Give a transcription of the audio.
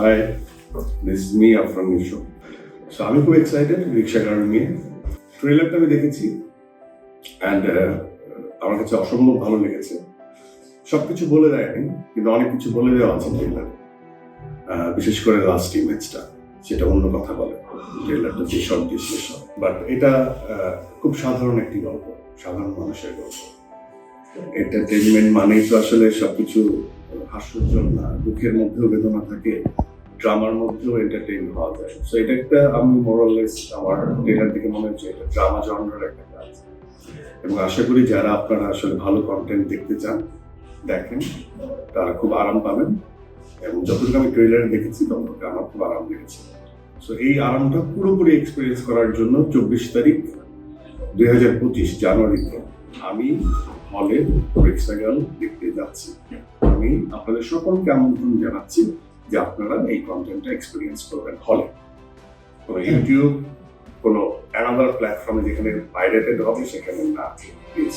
Hi this is me Afran Misho so আমি খুব excited রিক্সা গাড়ি নিয়ে। ট্রেলারটা আমি দেখেছি অ্যান্ড আমার কাছে অসম্ভব ভালো লেগেছে। সবকিছু বলে দেয়নি, কিন্তু অনেক কিছু বলে দেওয়া আছে ট্রেলারে বিশেষ করে লাস্ট ইমেজটা সেটা অন্য কথা বলে ট্রেলারটা যে সব হয় বাট এটা খুব সাধারণ একটি গল্প, সাধারণ মানুষের গল্প। এন্টারটেনমেন্ট মানেই তো আসলে সবকিছু হাস্যোজ্জ্বল না, দুঃখের মধ্যেও বেদনা থাকে। ড্রামার মধ্যেও এন্টারটেইন হওয়া যায়। সো এটা একটা আমি মোরাললেস আমার ট্রেলার থেকে মনে হচ্ছে, এটা ড্রামা জনরার একটা কাজ। এবং আশা করি যারা আপনারা আসলে ভালো কন্টেন্ট দেখতে চান, দেখেন, তারা খুব আরাম পাবেন। এবং যতটুকু আমি ট্রেলারে দেখেছি, ততটুকু আমার খুব আরাম লেগেছে। সো এই আরামটা পুরোপুরি এক্সপিরিয়েন্স করার জন্য চব্বিশ তারিখ দুই হাজার পঁচিশ জানুয়ারিতে আমি হলে রেক্সাগাল দেখতে যাচ্ছি। আমি আপনাদের সকলকে আমন্ত্রণ জানাচ্ছি। যে আপনারা এই কন্টেন্টটা এক্সপিরিয়েন্স করবেন হলে। কোনো ইউটিউব কোনো অ্যানাদার প্ল্যাটফর্মে যেখানে পাইরেটেড হবে সেখানে না। প্লিজ